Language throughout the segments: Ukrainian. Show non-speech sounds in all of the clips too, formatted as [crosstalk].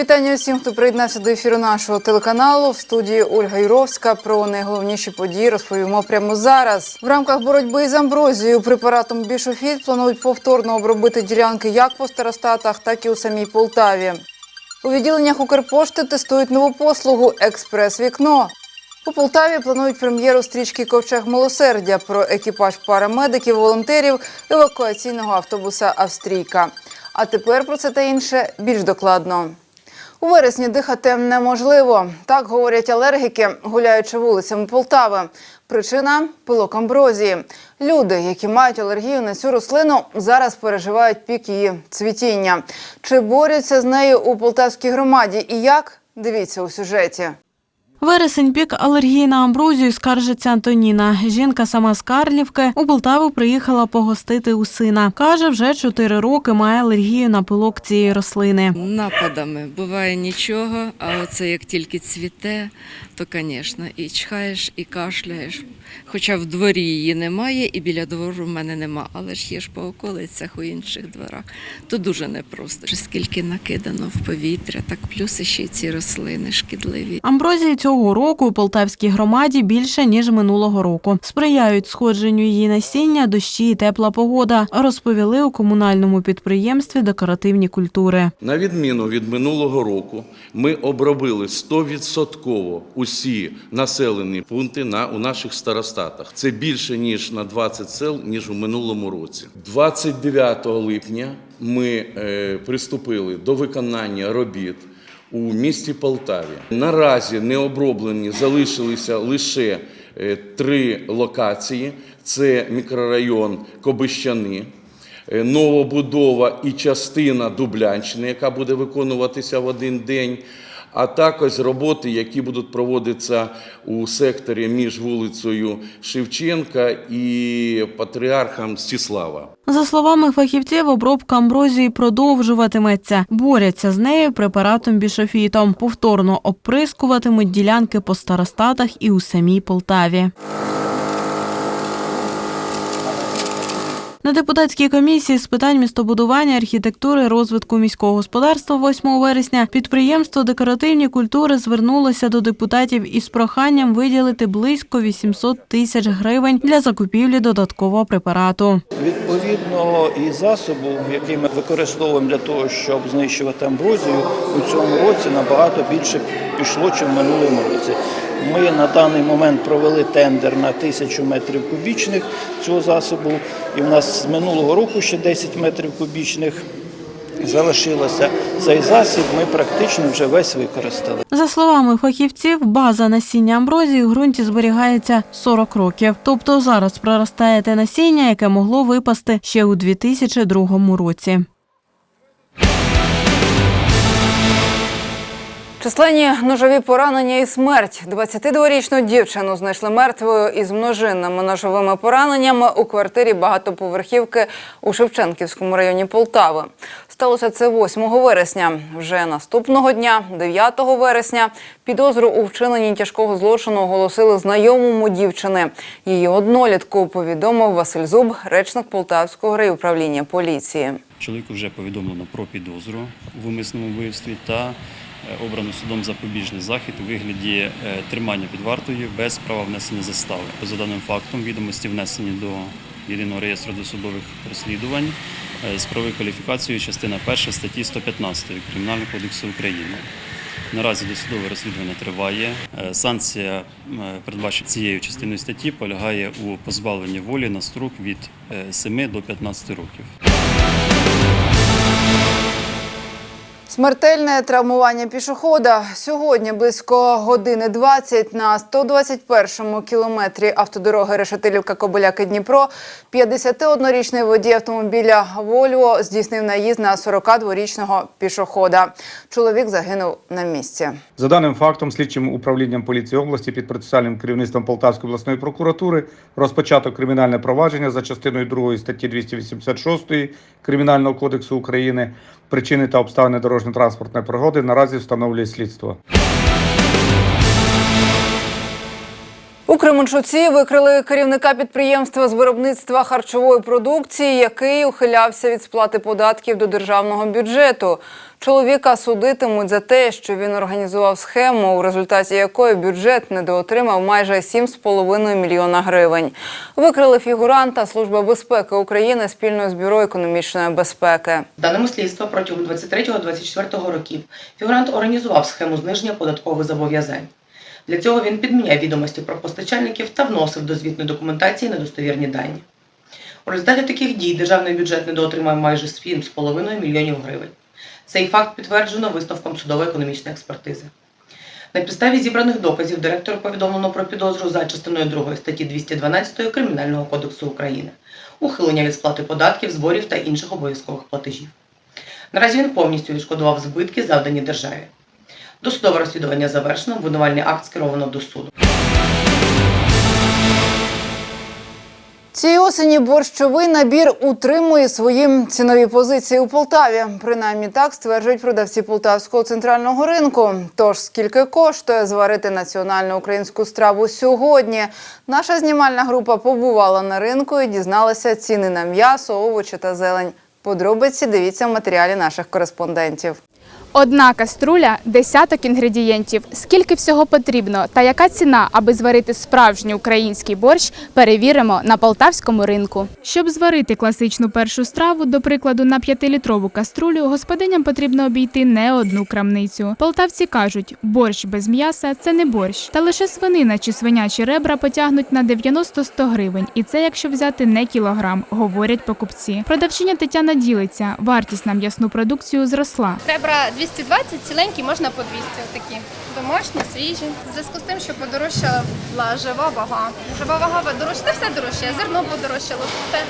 вітання усім, хто приєднався до ефіру нашого телеканалу. В студії Ольга Юровська про найголовніші події розповімо прямо зараз. В рамках боротьби з амброзією препаратом Бішофіт планують повторно обробити ділянки як по старостатах, так і у самій Полтаві. У відділеннях Укрпошти тестують нову послугу Експрес-вікно. У Полтаві планують прем'єру стрічки Ковчег милосердя про екіпаж парамедиків, волонтерів евакуаційного автобуса Австрійка. А тепер про це та інше більш докладно. У вересні дихати неможливо. Так говорять алергіки, гуляючи вулицями Полтави. Причина пилок амброзії. Люди, які мають алергію на цю рослину, зараз переживають пік її цвітіння. Чи борються з нею у полтавській громаді і як? Дивіться у сюжеті. Вересень пік алергії на амброзію скаржиться Антоніна. Жінка сама з Карлівки у Полтаву приїхала погостити у сина. Каже, вже чотири роки має алергію на пилок цієї рослини. Нападами буває нічого, а оце як тільки цвіте, то, звісно, і чхаєш, і кашляєш. Хоча в дворі її немає, і біля двору в мене нема, але ж є ж по околицях у інших дворах. То дуже непросто. Скільки накидано в повітря, так плюс ще й ці рослини шкідливі. Амброзії цього року у полтавській громаді більше ніж минулого року. Сприяють сходженню її насіння, дощі і тепла погода. Розповіли у комунальному підприємстві декоративні культури. На відміну від минулого року, ми обробили 100% усі населені пункти на, у наших старостатах. Це більше, ніж на 20 сел, ніж у минулому році. 29 липня ми е, приступили до виконання робіт у місті Полтаві. Наразі не оброблені залишилися лише е, три локації: це мікрорайон Кобищани. Е, новобудова і частина Дублянщини, яка буде виконуватися в один день, а також роботи, які будуть проводитися у секторі між вулицею Шевченка і Патріархом Стіслава. За словами фахівців, обробка амброзії продовжуватиметься. Борються з нею препаратом бішофітом. Повторно оприскуватимуть ділянки по старостатах і у самій Полтаві. На депутатській комісії з питань містобудування, архітектури, розвитку міського господарства 8 вересня підприємство декоративні культури звернулося до депутатів із проханням виділити близько 800 тисяч гривень для закупівлі додаткового препарату. Відповідно, і засобу, який ми використовуємо для того, щоб знищувати амброзію, у цьому році набагато більше пішло, ніж в минулому році. Ми на даний момент провели тендер на тисячу метрів кубічних цього засобу, і в нас з минулого року ще 10 метрів кубічних залишилося. Цей засіб ми практично вже весь використали. За словами фахівців, база насіння амброзії у ґрунті зберігається 40 років. Тобто зараз проростає те насіння, яке могло випасти ще у 2002 році. Численні ножові поранення і смерть. 22-річну дівчину знайшли мертвою із множинними ножовими пораненнями у квартирі багатоповерхівки у Шевченківському районі Полтави. Сталося це 8 вересня. Вже наступного дня, 9 вересня, підозру у вчиненні тяжкого злочину оголосили знайомому дівчини. Її однолітку повідомив Василь Зуб, речник Полтавського райуправління поліції. Чоловіку вже повідомлено про підозру в умисному вбивстві та обрано судом запобіжний захід у вигляді е, тримання під вартою без права внесення застави. За даним фактом відомості внесені до єдиного реєстру досудових розслідувань е, з правовою кваліфікацією частина 1 статті 115 Кримінального кодексу України. Наразі досудове розслідування триває. Е, Санкція, е, передбачена цією частиною статті, полягає у позбавленні волі на строк від е, 7 до 15 років. Смертельне травмування пішохода сьогодні близько години 20 на 121-му кілометрі автодороги Решетилівка Кобиляки Дніпро. 51-річний водій автомобіля Вольво здійснив наїзд на 42-річного пішохода. Чоловік загинув на місці. За даним фактом, слідчим управлінням поліції області під процесуальним керівництвом Полтавської обласної прокуратури розпочато кримінальне провадження за частиною 2 статті 286 Кримінального кодексу України. Причини та обставини дорожньо-транспортної пригоди наразі встановлює слідство. У Кременчуці викрили керівника підприємства з виробництва харчової продукції, який ухилявся від сплати податків до державного бюджету. Чоловіка судитимуть за те, що він організував схему, у результаті якої бюджет недоотримав майже 7,5 мільйона гривень. Викрили фігуранта Служба безпеки України спільно з бюро економічної безпеки. Даними слідства протягом 23-24 років фігурант організував схему зниження податкових зобов'язань. Для цього він підміняв відомості про постачальників та вносив до звітної документації недостовірні дані. У результаті таких дій державний бюджет недоотримав майже 7,5 мільйонів гривень. Цей факт підтверджено висновком судово-економічної експертизи. На підставі зібраних доказів директору повідомлено про підозру за частиною 2 статті 212 Кримінального кодексу України, ухилення від сплати податків, зборів та інших обов'язкових платежів. Наразі він повністю відшкодував збитки, завдані державі. Досудове розслідування завершено, обвинувальний акт скеровано до суду. Цієї осені борщовий набір утримує свої цінові позиції у Полтаві. Принаймні так стверджують продавці полтавського центрального ринку. Тож скільки коштує зварити національну українську страву сьогодні? Наша знімальна група побувала на ринку і дізналася ціни на м'ясо, овочі та зелень. Подробиці дивіться в матеріалі наших кореспондентів. Одна каструля десяток інгредієнтів. Скільки всього потрібно та яка ціна, аби зварити справжній український борщ, перевіримо на полтавському ринку. Щоб зварити класичну першу страву, до прикладу, на 5-літрову каструлю, господиням потрібно обійти не одну крамницю. Полтавці кажуть, борщ без м'яса це не борщ. Та лише свинина чи свинячі ребра потягнуть на 90-100 гривень. І це якщо взяти не кілограм, говорять покупці. Продавчиня Тетяна ділиться. Вартість на м'ясну продукцію зросла. Ребра 220, ціленькі можна по 200 такі Домашні, свіжі. В зв'язку з тим, що подорожчала жива вага. Жива вага подорожчала, все дорожче, Зерно подорожчало, все.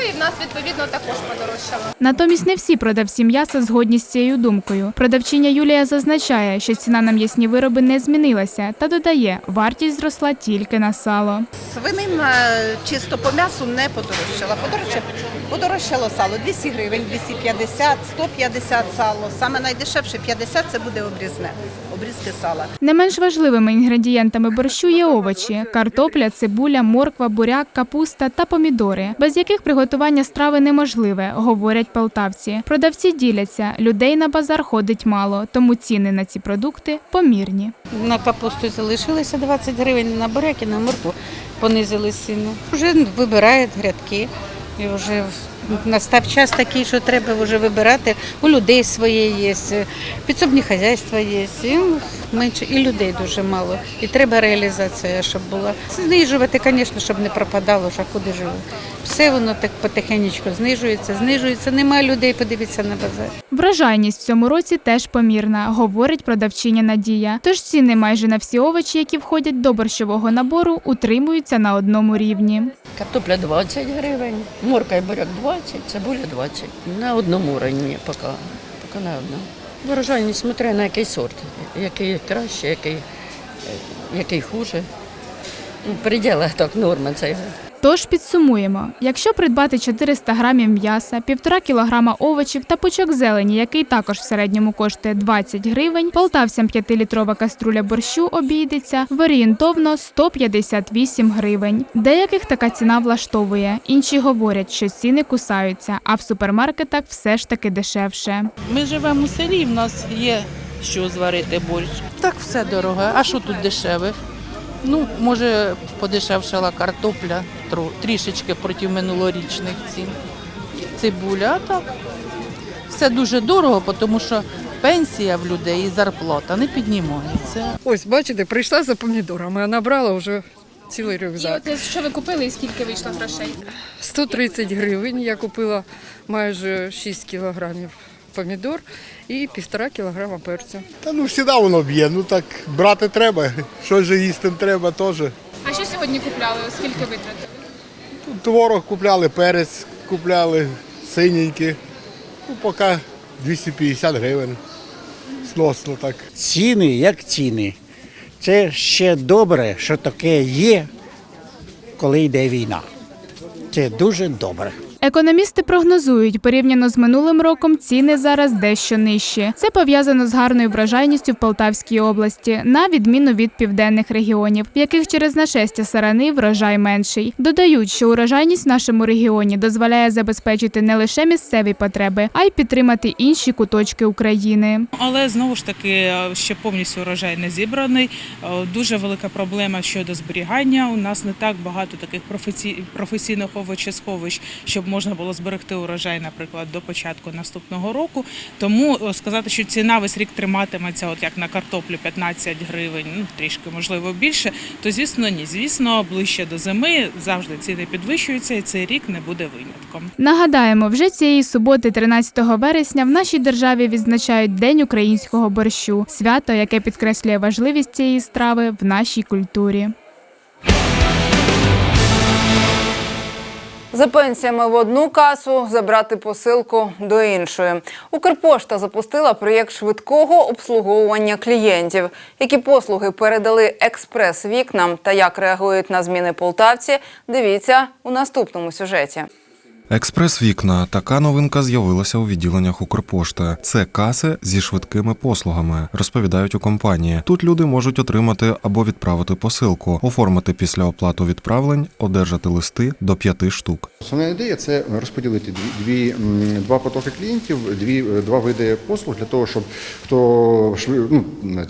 Ну і в нас відповідно також подорожчало. Натомість не всі продавці м'яса згодні з цією думкою. Продавчиня Юлія зазначає, що ціна на м'ясні вироби не змінилася, та додає, вартість зросла тільки на сало. Свинина чисто по м'ясу не подорожчала. Подорожчало, подорожчало сало 200 гривень, 250, 150 сало. Саме найдешевше 50 це буде обрізне, обрізки сала. Не менш важливими інгредієнтами борщу є овочі: картопля, цибуля, морква, буряк, капуста та помідори, без яких приготування страви неможливе, говорять полтавці. Продавці діляться, людей на базар ходить мало, тому ціни на ці продукти помірні. На капусту залишилося 20 гривень, на буряк і на морку понизили ціну. Вже вибирають грядки. І вже настав час такий, що треба вже вибирати. У людей своє є, підсобні хазяйства є, і менше, і людей дуже мало. І треба реалізація, щоб була. Знижувати, звісно, щоб не пропадало, що куди живе. Все воно так потихеньку знижується, знижується. Немає людей, подивіться на базар. Врожайність в цьому році теж помірна, говорить продавчиня Надія. Тож ціни майже на всі овочі, які входять до борщового набору, утримуються на одному рівні. Картопля 20 гривень, морка і буряк 20, цибуля 20. На одному районі поки, поки на одному. Врожайність смотря на який сорт, який краще, який, який хуже. Ну, В пределах так норма це. Тож підсумуємо: якщо придбати 400 грамів м'яса, 1,5 кілограма овочів та пучок зелені, який також в середньому коштує 20 гривень, полтавцям 5-літрова каструля борщу обійдеться в орієнтовно 158 гривень. Деяких така ціна влаштовує. Інші говорять, що ціни кусаються, а в супермаркетах все ж таки дешевше. Ми живемо у селі, в нас є що зварити борщ. Так все дорого. А що тут дешеве? Ну, може, подешевшала картопля трішечки проти минулорічних цін. Цибуля, а так. Все дуже дорого, тому що пенсія в людей і зарплата не піднімається. Ось, бачите, прийшла за помідорами, а набрала вже цілий рюкзак. що ви купили і скільки вийшло грошей? 130 гривень я купила майже 6 кілограмів помідор і півтора кілограма перцю. Та ну завжди воно б'є, ну так брати треба, щось же їсти треба теж. А що сьогодні купляли? Скільки витратили? Творог купляли, перець купляли, синенький. Ну, поки 250 гривень. Сносно так. Ціни як ціни. Це ще добре, що таке є, коли йде війна. Це дуже добре. Економісти прогнозують, порівняно з минулим роком ціни зараз дещо нижчі. Це пов'язано з гарною врожайністю в Полтавській області, на відміну від південних регіонів, в яких через нашестя сарани врожай менший. Додають, що урожайність в нашому регіоні дозволяє забезпечити не лише місцеві потреби, а й підтримати інші куточки України. Але знову ж таки, ще повністю урожай не зібраний. Е, Дуже велика проблема щодо зберігання. У нас не так багато таких професій- професійних овочесховищ, щоб можна було зберегти урожай, наприклад, до початку наступного року. Тому е, сказати, що ціна весь рік триматиметься, от як на картоплю 15 гривень, ну трішки можливо більше, то звісно ні. Звісно, ближче до зими завжди ціни підвищуються, і цей рік не буде винятком. Нагадаємо, вже цієї суботи, 13 вересня, в нашій державі відзначають День українського борщу, свято, яке підкреслює важливість цієї страви в нашій культурі. За пенсіями в одну касу забрати посилку до іншої. Укрпошта запустила проєкт швидкого обслуговування клієнтів. Які послуги передали експрес-вікнам та як реагують на зміни полтавці, дивіться у наступному сюжеті. Експрес-вікна така новинка з'явилася у відділеннях Укрпошти. Це каси зі швидкими послугами, розповідають у компанії. Тут люди можуть отримати або відправити посилку, оформити після оплату відправлень, одержати листи до п'яти штук. Основна ідея це розподілити дві, дві два потоки клієнтів, дві два види послуг для того, щоб хто ну,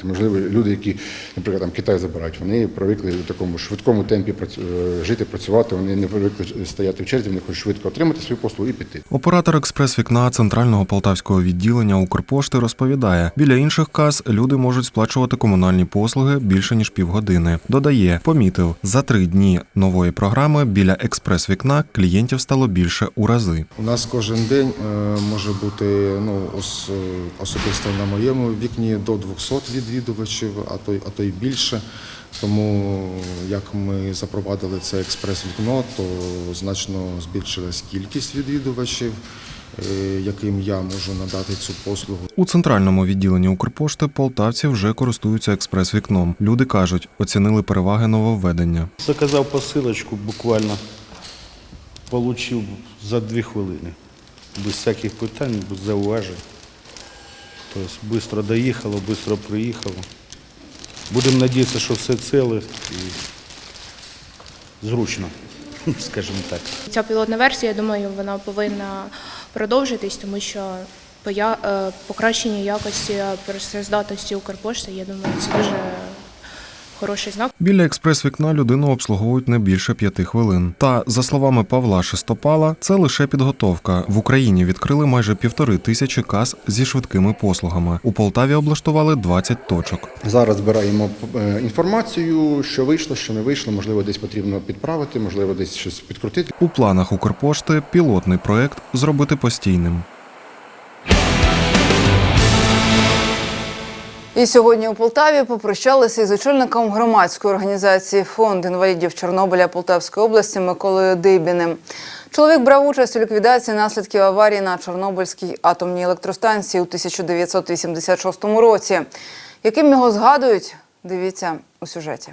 можливо, люди, які, наприклад, там Китай забирають, вони привикли в такому швидкому темпі е, жити, працювати. Вони не привикли стояти в черзі, вони хочуть швидко отримати свою послугу і піти. Оператор експрес-вікна центрального полтавського відділення Укрпошти розповідає, біля інших кас люди можуть сплачувати комунальні послуги більше ніж півгодини. Додає, помітив, за три дні нової програми біля експрес-вікна клієнтів стало більше у рази. У нас кожен день е, може бути ну ос, е, особисто на моєму вікні до 200 відвідувачів, а то й а то й більше. Тому як ми запровадили це експрес-вікно, то значно збільшилась кількість відвідувачів, е, яким я можу надати цю послугу. У центральному відділенні Укрпошти полтавці вже користуються експрес-вікном. Люди кажуть, оцінили переваги нововведення. Заказав посилочку буквально, отримав за дві хвилини. Без всяких питань, без зауважень. Тобто швидко доїхало, швидко приїхало. Будемо сподіватися, що все ціле і зручно, [laughs] скажімо так. Ця пілотна версія, я думаю, вона повинна продовжитись, тому що е, покращення якості працездатності Укрпошти, я думаю, це дуже хороший знак. Біля експрес-вікна людину обслуговують не більше п'яти хвилин. Та за словами Павла Шестопала, це лише підготовка. В Україні відкрили майже півтори тисячі кас зі швидкими послугами. У Полтаві облаштували 20 точок. Зараз збираємо е, інформацію, що вийшло, що не вийшло, можливо, десь потрібно підправити, можливо, десь щось підкрутити. У планах Укрпошти пілотний проект зробити постійним. І сьогодні у Полтаві попрощалися із очільником громадської організації Фонд інвалідів Чорнобиля Полтавської області Миколою Дибіним. Чоловік брав участь у ліквідації наслідків аварії на Чорнобильській атомній електростанції у 1986 році. Яким його згадують, дивіться у сюжеті.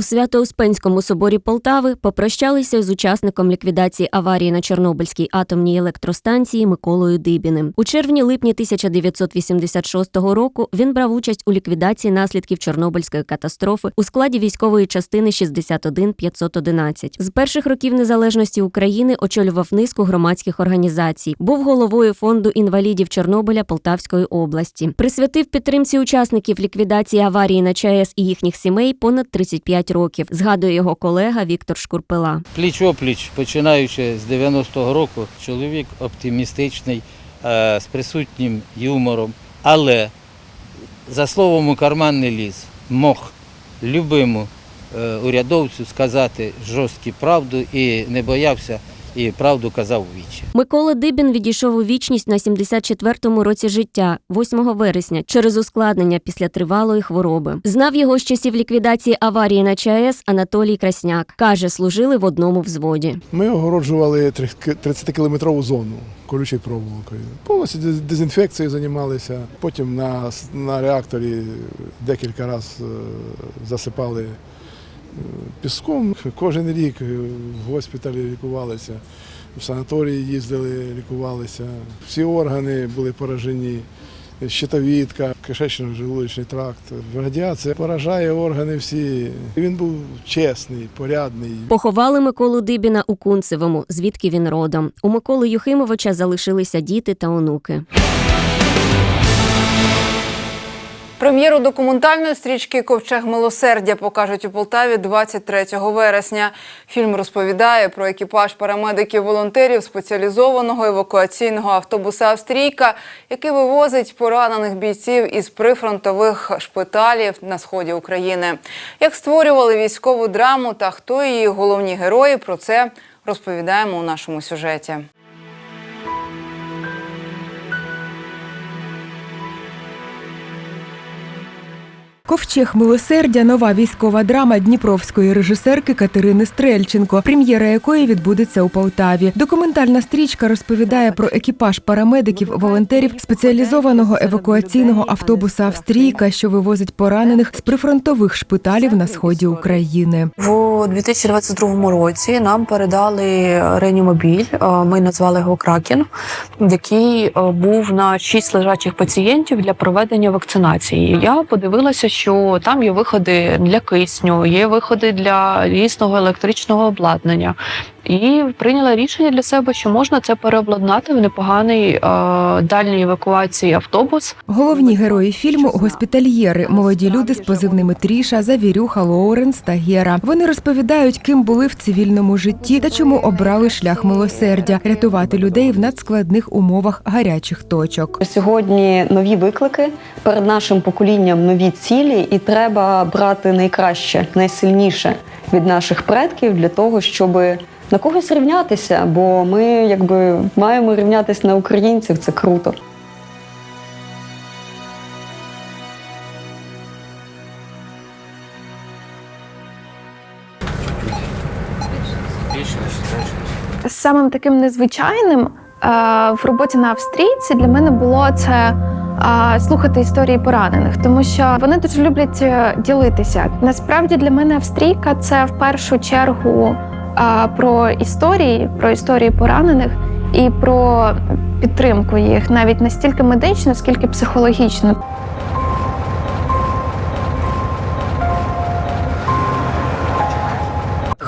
У Свято-Успенському соборі Полтави попрощалися з учасником ліквідації аварії на Чорнобильській атомній електростанції Миколою Дибіним. У червні-липні 1986 року він брав участь у ліквідації наслідків Чорнобильської катастрофи у складі військової частини 61511. З перших років незалежності України очолював низку громадських організацій. Був головою фонду інвалідів Чорнобиля Полтавської області. Присвятив підтримці учасників ліквідації аварії на ЧАЕС і їхніх сімей понад 35 років. Згадує його колега Віктор Шкурпила. Пліч опліч, починаючи з 90-го року, чоловік оптимістичний, е, з присутнім юмором, але за словом у карман не мог любиму е, урядовцю сказати жорстку правду і не боявся, і правду казав у вічі. Микола Дибін відійшов у вічність на 74-му році життя, 8 вересня, через ускладнення після тривалої хвороби. Знав його з часів ліквідації аварії на ЧАЕС Анатолій Красняк. Каже, служили в одному взводі. Ми огороджували 30-кілометрову зону колючою проволокою. Повністю дез- дезінфекцією займалися. Потім на, на реакторі декілька разів засипали е, піском. Кожен рік в госпіталі лікувалися. в санаторії їздили, лікувалися. Всі органи були поражені. Щитовідка, кишечно-желудочний тракт. Радіація поражає органи всі. Він був чесний, порядний. Поховали Миколу Дибіна у Кунцевому, звідки він родом. У Миколи Юхимовича залишилися діти та онуки. Прем'єру документальної стрічки Ковчег милосердя покажуть у Полтаві 23 вересня. Фільм розповідає про екіпаж парамедиків-волонтерів спеціалізованого евакуаційного автобуса Австрійка, який вивозить поранених бійців із прифронтових шпиталів на сході України. Як створювали військову драму та хто її головні герої, про це розповідаємо у нашому сюжеті. Ковчег милосердя нова військова драма дніпровської режисерки Катерини Стрельченко, прем'єра якої відбудеться у Полтаві. Документальна стрічка розповідає про екіпаж парамедиків, волонтерів спеціалізованого евакуаційного автобуса Австрійка, що вивозить поранених з прифронтових шпиталів на сході України. У 2022 році нам передали реанімобіль. е, Ми назвали його Кракен, який е, був на шість лежачих пацієнтів для проведення вакцинації. Я подивилася, що там є виходи для кисню, є виходи для різного електричного обладнання. І прийняла рішення для себе, що можна це переобладнати в непоганий е, дальній евакуації автобус. Головні герої фільму госпітальєри, молоді люди з позивними Тріша, Завірюха, Лоуренс та Гера. Вони розповідають, ким були в цивільному житті та чому обрали шлях милосердя рятувати людей в надскладних умовах гарячих точок. Сьогодні нові виклики перед нашим поколінням нові цілі, і треба брати найкраще, найсильніше від наших предків для того, щоб на когось рівнятися. Бо ми якби маємо рівнятися на українців. Це круто. Самим таким незвичайним е, в роботі на австрійці для мене було це е, слухати історії поранених, тому що вони дуже люблять е, ділитися. Насправді для мене австрійка це в першу чергу про історії, про історії поранених і про підтримку їх, навіть настільки медично, скільки психологічну.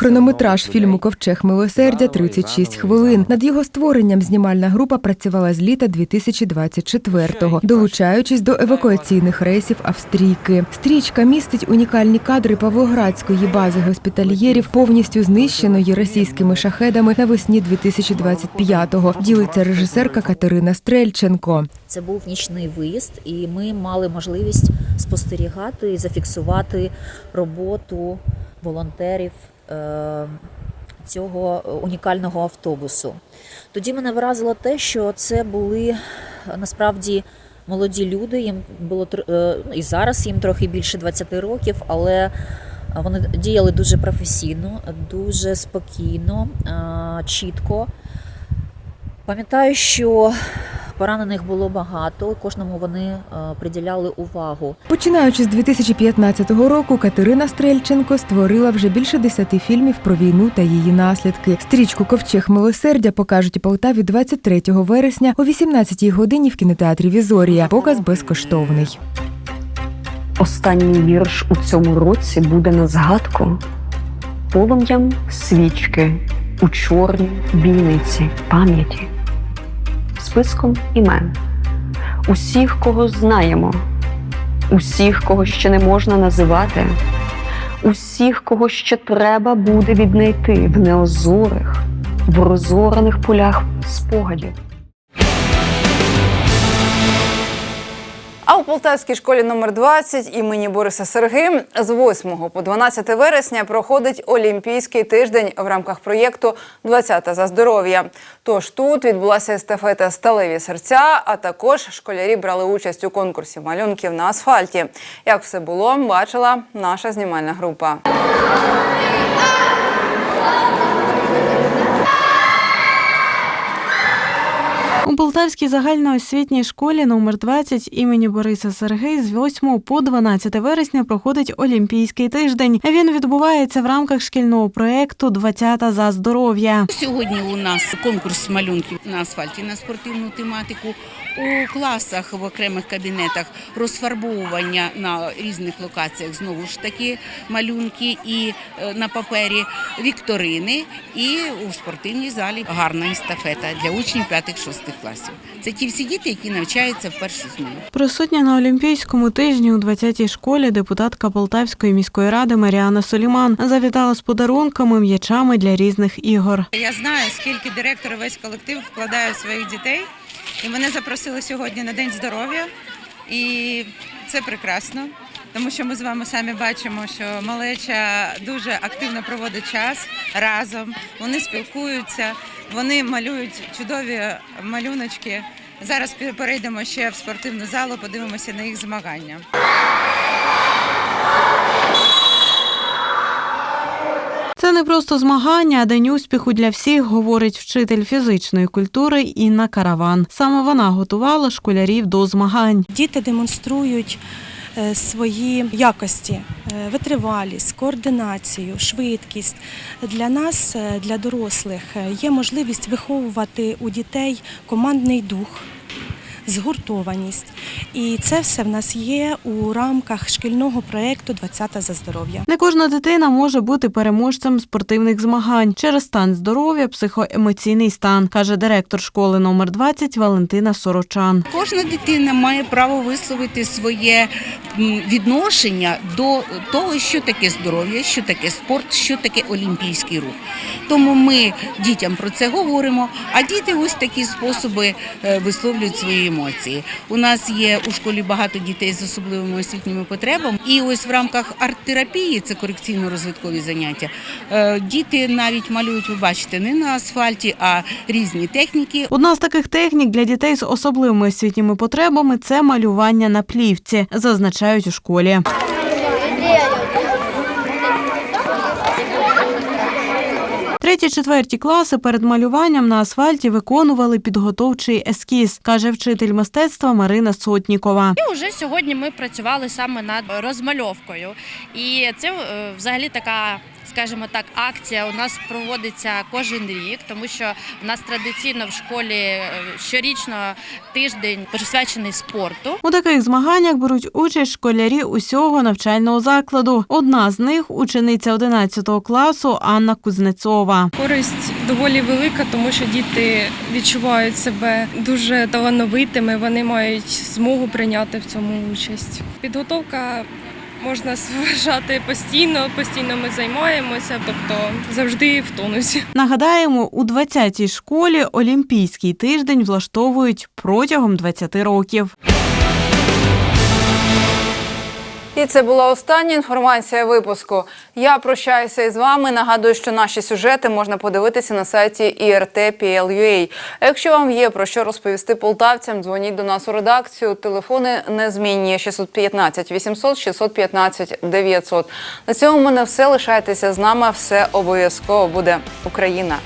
Хронометраж фільму Ковчег милосердя 36 хвилин. Над його створенням знімальна група працювала з літа 2024-го, долучаючись до евакуаційних рейсів Австрійки. Стрічка містить унікальні кадри Павлоградської бази госпітальєрів, повністю знищеної російськими шахедами навесні 2025-го. Ділиться режисерка Катерина Стрельченко. Це був нічний виїзд, і ми мали можливість спостерігати і зафіксувати роботу волонтерів цього унікального автобусу. Тоді мене вразило те, що це були е, насправді молоді люди. Їм було е, і зараз їм трохи більше 20 років, але вони діяли дуже професійно, дуже спокійно, е, чітко. Пам'ятаю, що поранених було багато, кожному вони е, приділяли увагу. Починаючи з 2015 року, Катерина Стрельченко створила вже більше десяти фільмів про війну та її наслідки. Стрічку Ковчег милосердя покажуть у Полтаві 23 вересня о 18 годині в кінотеатрі Візорія. Показ безкоштовний. Останній вірш у цьому році буде на згадку полум'ям свічки у чорній бійниці пам'яті, списком імен, усіх, кого знаємо, усіх, кого ще не можна називати, усіх, кого ще треба буде віднайти в неозорих, в розорених полях спогадів. А у Полтавській школі номер 20 імені Бориса Серги з 8 по 12 вересня проходить Олімпійський тиждень в рамках проєкту «20 за здоров'я. Тож тут відбулася естафета Сталеві серця, а також школярі брали участь у конкурсі малюнків на асфальті. Як все було, бачила наша знімальна група. У Полтавській загальноосвітній школі номер 20 імені Бориса Сергей з 8 по 12 вересня проходить Олімпійський тиждень. Він відбувається в рамках шкільного проєкту «20 за здоров'я. Сьогодні у нас конкурс малюнків на асфальті на спортивну тематику. У класах в окремих кабінетах розфарбовування на різних локаціях знову ж таки малюнки і е, на папері вікторини. І у спортивній залі гарна естафета для учнів 5-6 класів. Це ті всі діти, які навчаються в першу зміну. Присутня на Олімпійському тижні у 20-й школі депутатка Полтавської міської ради Маріана Соліман завітала з подарунками, м'ячами для різних ігор. Я знаю, скільки директор і весь колектив вкладає в своїх дітей. І мене запросили сьогодні на День здоров'я. І це прекрасно, тому що ми з вами самі бачимо, що малеча дуже активно проводить час разом. Вони спілкуються, вони малюють чудові малюночки. Зараз перейдемо ще в спортивну залу, подивимося на їх змагання. Це не просто змагання, а день успіху для всіх, говорить вчитель фізичної культури Інна Караван. Саме вона готувала школярів до змагань. Діти демонструють свої якості, е, витривалість, координацію, швидкість. Для нас, е, для дорослих, е, є можливість виховувати у дітей командний дух. Згуртованість, і це все в нас є у рамках шкільного проєкту «20 за здоров'я. Не кожна дитина може бути переможцем спортивних змагань через стан здоров'я, психоемоційний стан, каже директор школи номер 20 Валентина Сорочан. Кожна дитина має право висловити своє відношення до того, що таке здоров'я, що таке спорт, що таке олімпійський рух. Тому ми дітям про це говоримо, а діти ось такі способи е, висловлюють свої емоції. У нас є у школі багато дітей з особливими освітніми потребами, і ось в рамках арт-терапії, це корекційно-розвиткові заняття, е, діти навіть малюють, ви бачите, не на асфальті, а різні техніки. Одна з таких технік для дітей з особливими освітніми потребами це малювання на плівці, зазначають у школі. Треті, четверті класи перед малюванням на асфальті виконували підготовчий ескіз, каже вчитель мистецтва Марина Сотнікова. І вже сьогодні ми працювали саме над розмальовкою. І це е, взагалі така. Скажімо так, акція у нас проводиться кожен рік, тому що у нас традиційно в школі е, щорічно тиждень присвячений спорту. У таких змаганнях беруть участь школярі усього навчального закладу. Одна з них учениця 11 класу Анна Кузнецова. Користь доволі велика, тому що діти відчувають себе дуже талановитими. Вони мають змогу прийняти в цьому участь. Підготовка можна вважати постійно, постійно ми займаємося, тобто завжди в тонусі. Нагадаємо, у 20-й школі Олімпійський тиждень влаштовують протягом 20 років. І це була остання інформація випуску. Я прощаюся із вами. Нагадую, що наші сюжети можна подивитися на сайті IRT.PL.UA. Якщо вам є про що розповісти полтавцям, дзвоніть до нас у редакцію. Телефони незмінні 615 800 615 900. На цьому в мене все. Лишайтеся з нами. Все обов'язково буде Україна.